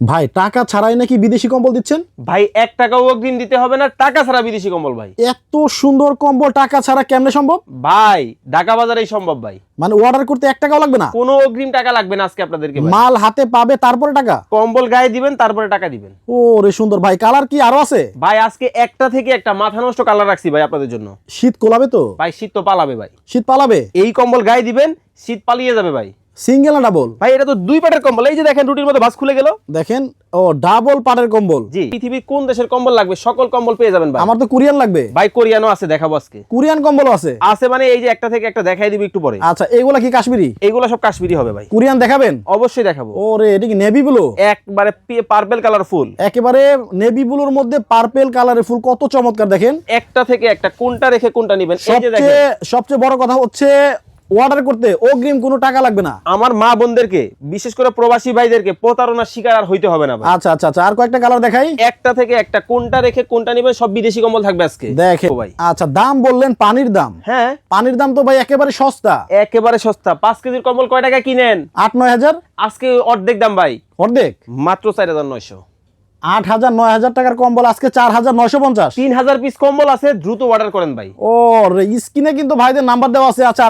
ভাই টাকা ছাড়াই নাকি বিদেশি কম্বল দিচ্ছেন? ভাই এক টাকাও অগ্রিম দিতে হবে না টাকা ছাড়া বিদেশি কম্বল ভাই। এত সুন্দর কম্বল টাকা ছাড়া কেমনে সম্ভব? ভাই ঢাকা বাজারেই সম্ভব ভাই। মানে অর্ডার করতে এক টাকাও লাগবে না? কোনো অগ্রিম টাকা লাগবে না আজকে আপনাদেরকে মাল হাতে পাবে তারপরে টাকা? কম্বল গায়ে দিবেন তারপরে টাকা দিবেন। ও রে সুন্দর ভাই কালার কি আরও আছে? ভাই আজকে একটা থেকে একটা মাথা নষ্ট কালার রাখছি ভাই আপনাদের জন্য। শীত কোলাবে তো? ভাই শীত তো পালাবে ভাই। শীত পালাবে? এই কম্বল গায়ে দিবেন শীত পালিয়ে যাবে ভাই। সিঙ্গেল না ডাবল ভাই এটা তো দুই পাটের কম্বল। এই যে দেখেন রুটির মধ্যে ভাস খুলে গেল। দেখেন ও ডাবল পাটের কম্বল। জি। পৃথিবীর কোন দেশের কম্বল লাগবে? সকল কম্বল পেয়ে যাবেন ভাই। আমার তো কোরিয়ান লাগবে। ভাই কোরিয়ানো আছে দেখাবো আজকে। কোরিয়ান কম্বলও আছে? আছে মানে এই যে একটা থেকে একটা দেখাই দিবি একটু পরে। আচ্ছা এগুলা কি কাশ্মীরি? এইগুলো সব কাশ্মীরি হবে ভাই। কোরিয়ান দেখাবেন? অবশ্যই দেখাবো। ও রে এটা কি নেভি ব্লু একবারে পার্পেল কালার ফুল একেবারে নেভি ব্লুর মধ্যে পার্পেল কালারের ফুল কত চমৎকার দেখেন। একটা থেকে একটা কোনটা রেখে কোনটা নিবেন? এই যে দেখেন। সবচেয়ে বড় কথা হচ্ছে অর্ডার করতে অগ্রিম কোনো টাকা লাগবে না। আমার মা বোনদেরকে বিশেষ করে প্রবাসী ভাইদেরকে প্রতারণার শিকার আর হইতে হবে না আচ্ছা আচ্ছা আচ্ছা আর কয়েকটা কালার দেখাই। একটা থেকে একটা কোনটা রেখে কোনটা নিবেন সব বিদেশি কম্বল থাকবে আজকে। দেখেন ও ভাই। আচ্ছা দাম বললেন পানির দাম। হ্যাঁ। পানির দাম তো ভাই একেবারে সস্তা। একেবারে সস্তা। পাঁচ কেজির কম্বল কয় টাকা কিনেন? আট নয় হাজার? আজকে অর্ধেক দাম ভাই। অর্ধেক? মাত্র চার হাজার নয়শো। আট হাজার নয় হাজার টাকার কম্বল আজকে চার হাজার নয়শো পঞ্চাশ। তিন হাজার পিস কম্বল আছে দ্রুত অর্ডার করেন ভাই। ও স্ক্রিনে কিন্তু ভাইদের নাম্বার দেওয়া আছে আচ্ছা